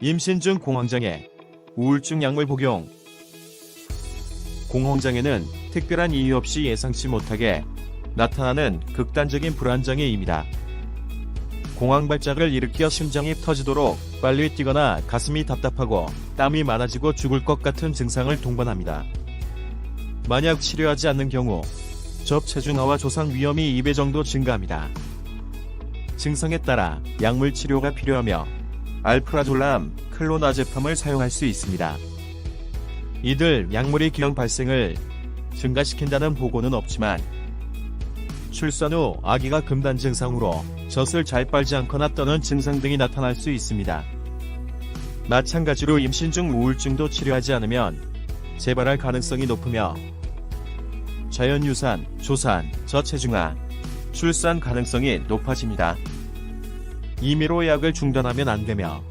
임신 중 공황장애, 우울증 약물 복용. 공황장애는 특별한 이유 없이 예상치 못하게 나타나는 극단적인 불안장애입니다. 공황 발작을 일으켜 심장이 터지도록 빨리 뛰거나 가슴이 답답하고 땀이 많아지고 죽을 것 같은 증상을 동반합니다. 만약 치료하지 않는 경우 접체중아와 조상 위험이 2배 정도 증가합니다. 증상에 따라 약물 치료가 필요하며 알프라졸람, 클로나제팜을 사용할 수 있습니다. 이들 약물이 기형 발생을 증가시킨다는 보고는 없지만 출산 후 아기가 금단 증상으로 젖을 잘 빨지 않거나 떠는 증상 등이 나타날 수 있습니다. 마찬가지로 임신 중 우울증도 치료하지 않으면 재발할 가능성이 높으며 자연유산, 조산, 저체중아, 출산 가능성이 높아집니다. 임의로 약을 중단하면 안 되며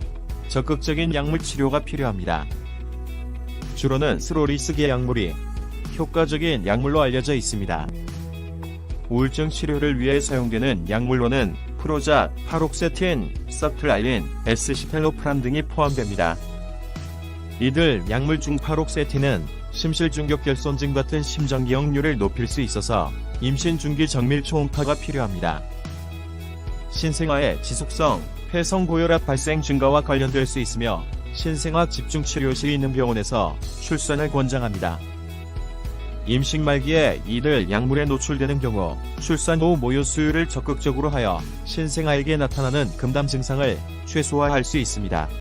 적극적인 약물 치료가 필요합니다. 주로는 스로리스계 약물이 효과적인 약물로 알려져 있습니다. 우울증 치료를 위해 사용되는 약물로는 프로자, 파록세틴, 서트라일린, 에스시텔로프람 등이 포함됩니다. 이들 약물 중 파록세틴은 심실중격결손증 같은 심장기억률을 높일 수 있어서 임신 중기 정밀 초음파가 필요합니다. 신생아의 지속성, 폐성 고혈압 발생 증가와 관련될 수 있으며 신생아 집중치료실이 있는 병원에서 출산을 권장합니다. 임신 말기에 이들 약물에 노출되는 경우 출산 후 모유 수유를 적극적으로 하여 신생아에게 나타나는 금담 증상을 최소화할 수 있습니다.